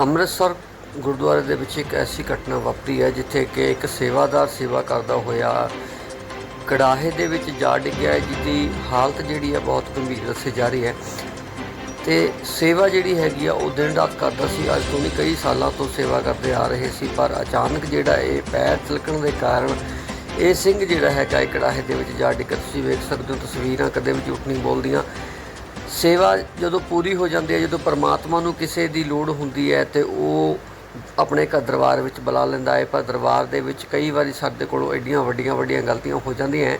ਅੰਮ੍ਰਿਤਸਰ ਗੁਰਦੁਆਰੇ ਦੇ ਵਿੱਚ ਇੱਕ ਐਸੀ ਘਟਨਾ ਵਾਪਰੀ ਹੈ ਜਿੱਥੇ ਕਿ ਇੱਕ ਸੇਵਾਦਾਰ ਸੇਵਾ ਕਰਦਾ ਹੋਇਆ ਕੜਾਹੇ ਦੇ ਵਿੱਚ ਜਾ ਡਿੱਗਿਆ ਜਿਹਦੀ ਹਾਲਤ ਜਿਹੜੀ ਹੈ ਬਹੁਤ ਗੰਭੀਰ ਦੱਸੀ ਜਾ ਰਹੀ ਹੈ। ਤੇ ਸੇਵਾ ਜਿਹੜੀ ਹੈਗੀ ਆ, ਉਹ ਦਿਨ ਰਾਤ ਕਰਦਾ ਸੀ। ਅੱਜ ਤੋਂ ਨਹੀਂ ਕਈ ਸਾਲਾਂ ਤੋਂ ਸੇਵਾ ਕਰਦੇ ਆ ਰਹੇ ਸੀ, ਪਰ ਅਚਾਨਕ ਜਿਹੜਾ ਇਹ ਪੈਰ ਤਿਲਕਣ ਦੇ ਕਾਰਨ ਇਹ ਸਿੰਘ ਜਿਹੜਾ ਹੈਗਾ, ਇਹ ਕੜਾਹੇ ਦੇ ਵਿੱਚ ਜਾ ਡਿੱਗਾ ਤੁਸੀਂ ਵੇਖ ਸਕਦੇ ਹੋ ਤਸਵੀਰਾਂ, ਕਦੇ ਵੀ ਝੂਠ ਨਹੀਂ ਬੋਲਦੀਆਂ। ਸੇਵਾ ਜਦੋਂ ਪੂਰੀ ਹੋ ਜਾਂਦੀ ਹੈ, ਜਦੋਂ ਪਰਮਾਤਮਾ ਨੂੰ ਕਿਸੇ ਦੀ ਲੋੜ ਹੁੰਦੀ ਹੈ ਤੇ ਉਹ ਆਪਣੇ ਘਰ ਦਰਬਾਰ ਵਿੱਚ ਬੁਲਾ ਲੈਂਦਾ ਹੈ, ਪਰ ਦਰਬਾਰ ਦੇ ਵਿੱਚ ਕਈ ਵਾਰੀ ਸਾਡੇ ਕੋਲੋਂ ਐਡੀਆਂ ਵੱਡੀਆਂ ਵੱਡੀਆਂ ਗਲਤੀਆਂ ਹੋ ਜਾਂਦੀਆਂ ਹੈ,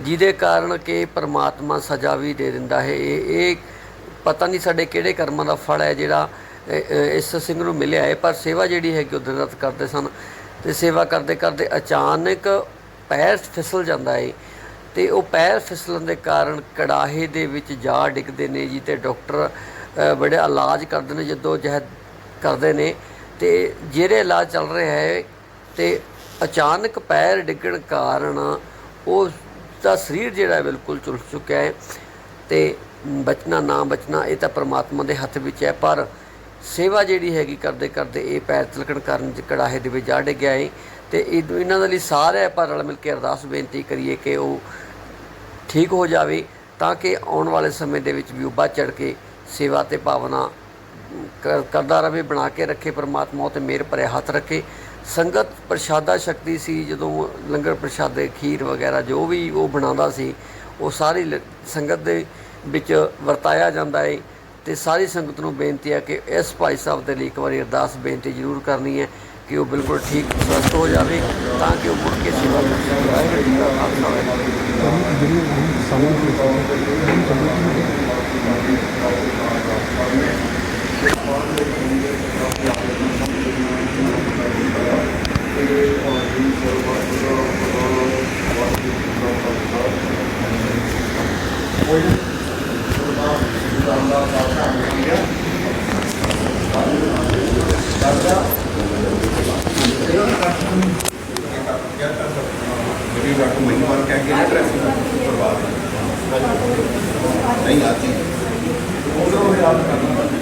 ਜਿਹਦੇ ਕਾਰਨ ਕਿ ਪਰਮਾਤਮਾ ਸਜ਼ਾ ਵੀ ਦੇ ਦਿੰਦਾ ਹੈ। ਇਹ ਇਹ ਪਤਾ ਨਹੀਂ ਸਾਡੇ ਕਿਹੜੇ ਕਰਮਾਂ ਦਾ ਫਲ ਹੈ ਜਿਹੜਾ ਇਸ ਸਿੰਘ ਨੂੰ ਮਿਲਿਆ ਹੈ, ਪਰ ਸੇਵਾ ਜਿਹੜੀ ਹੈਗੀ ਉਹ ਦਿਨ ਰਾਤ ਕਰਦੇ ਸਨ ਤੇ ਸੇਵਾ ਕਰਦੇ ਕਰਦੇ ਅਚਾਨਕ ਪੈਰ ਫਿਸਲ ਜਾਂਦਾ ਹੈ। ਤੇ ਉਹ ਪੈਰ ਫਿਸਲਣ ਦੇ ਕਾਰਨ ਕੜਾਹੇ ਦੇ ਵਿੱਚ ਜਾ ਡਿੱਗਦੇ ਨੇ ਜੀ ਤੇ ਡਾਕਟਰ ਬੜੇ ਇਲਾਜ ਕਰਦੇ ਨੇ ਜਦੋਂ ਜਹਿਦ ਕਰਦੇ ਨੇ ਤੇ ਜਿਹੜੇ ਇਲਾਜ ਚੱਲ ਰਿਹਾ ਹੈ ਤੇ ਅਚਾਨਕ ਪੈਰ ਡਿੱਗਣ ਕਾਰਨ ਉਹ ਦਾ ਸਰੀਰ ਜਿਹੜਾ ਬਿਲਕੁਲ ਝੁਲਸ ਚੁੱਕਿਆ ਹੈ ਤੇ ਬਚਣਾ ਨਾ ਬਚਣਾ ਇਹ ਤਾਂ ਪ੍ਰਮਾਤਮਾ ਦੇ ਹੱਥ ਵਿੱਚ ਹੈ, ਪਰ ਸੇਵਾ ਜਿਹੜੀ ਹੈਗੀ ਕਰਦੇ ਕਰਦੇ ਇਹ ਪੈਰ ਤਿਲਕਣ ਕਾਰਨ ਜ- ਕੜਾਹੇ ਦੇ ਵਿੱਚ ਜਾ ਡਿੱਗਿਆ ਹੈ ਤੇ ਇਹਨਾਂ ਦੇ ਲਈ ਸਾਰੇ ਆਪਾਂ ਰਲ ਮਿਲ ਕੇ ਅਰਦਾਸ ਬੇਨਤੀ ਕਰੀਏ ਕਿ ਉਹ ਠੀਕ ਹੋ ਜਾਵੇ ਤਾਂ ਕਿ ਆਉਣ ਵਾਲੇ ਸਮੇਂ ਦੇ ਵਿੱਚ ਵੀ ਉਹ ਵੱਧ ਚੜ ਕੇ ਸੇਵਾ ਤੇ ਭਾਵਨਾ ਕਰ- ਕਰਦਾ ਰਹੇ, ਬਣਾ ਕੇ ਰੱਖੇ, ਪਰਮਾਤਮਾ ਉਹ ਤੇ ਮਿਹਰ ਭਰੇ ਹੱਥ ਰੱਖੇ। ਸੰਗਤ ਪ੍ਰਸ਼ਾਦਾ ਸ਼ਕਤੀ ਸੀ, ਜਦੋਂ ਲੰਗਰ ਪ੍ਰਸ਼ਾਦੇ, ਖੀਰ ਵਗੈਰਾ ਜੋ ਵੀ ਉਹ ਬਣਾਉਂਦਾ ਸੀ, ਉਹ ਸਾਰੀ ਲ- ਸੰਗਤ ਦੇ ਵਿੱਚ ਵਰਤਾਇਆ ਜਾਂਦਾ ਹੈ ਤੇ ਸਾਰੀ ਸੰਗਤ ਨੂੰ ਬੇਨਤੀ ਹੈ ਕਿ ਇਸ ਭਾਈ ਸਾਹਿਬ ਦੇ ਲਈ ਇੱਕ ਵਾਰੀ ਅਰਦਾਸ ਬੇਨਤੀ ਜ਼ਰੂਰ ਕਰਨੀ ਹੈ ਕਿ ਉਹ ਬਿਲਕੁਲ ਠੀਕ ਸਵਸਥ ਹੋ ਜਾਵੇ, ਤਾਂ ਕਿ ਉਹ ਮੁੜ ਕੇ ਸੇਵਾ ਕਰ ਸਕੇ ਵਾਹਿਗੁਰੂ ਜੀ ਕਾ ਖਾਲਸਾ ਵਾਹਿਗੁਰੂ ਜਿਹੜੀਆਂ ਅਸੀਂ ਸਾਹਮਣੇ ਪੇਸ਼ ਕੋਈ ਸਰਦਾਰ ਸਰਦਾਰ ਦਾ ਸਾਹਮਣੇ ਲੋਕ ਕਹਿੰਦੇ ਨੇ ਟ੍ਰੈਫਿਕ ਬਰਬਾਦ। ਨਹੀਂ ਆਤੀ। ਉਧਰੋਂ ਵੀ ਆਪ ਕਰਨਾ ਹਾਂਜੀ।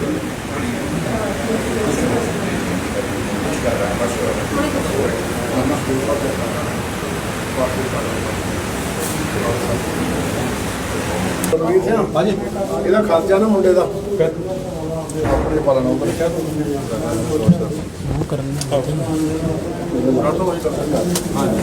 ਇਹਦਾ ਖਰਚਾ ਨਾ ਮੁੰਡੇ ਦਾ। ਆਪਣੇ ਪਾਲਣ ਉੱਪਰ ਕਿਹਾ ਤੁਸੀਂ ਉਹ ਕਰਨ ਦਾ ਹਾਂਜੀ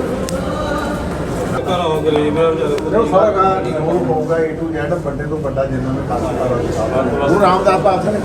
ਸਾਰਾ ਕੰਮ ਨਹੀਂ ਹੋਊਗਾ, A to Z ਵੱਡੇ ਤੋਂ ਵੱਡਾ ਜਿੰਨਾ ਨੇ ਕੰਮ ਕਰਾ ਹੁਣ ਰਾਮਦਾਸ ਪਾਸ ਨੇ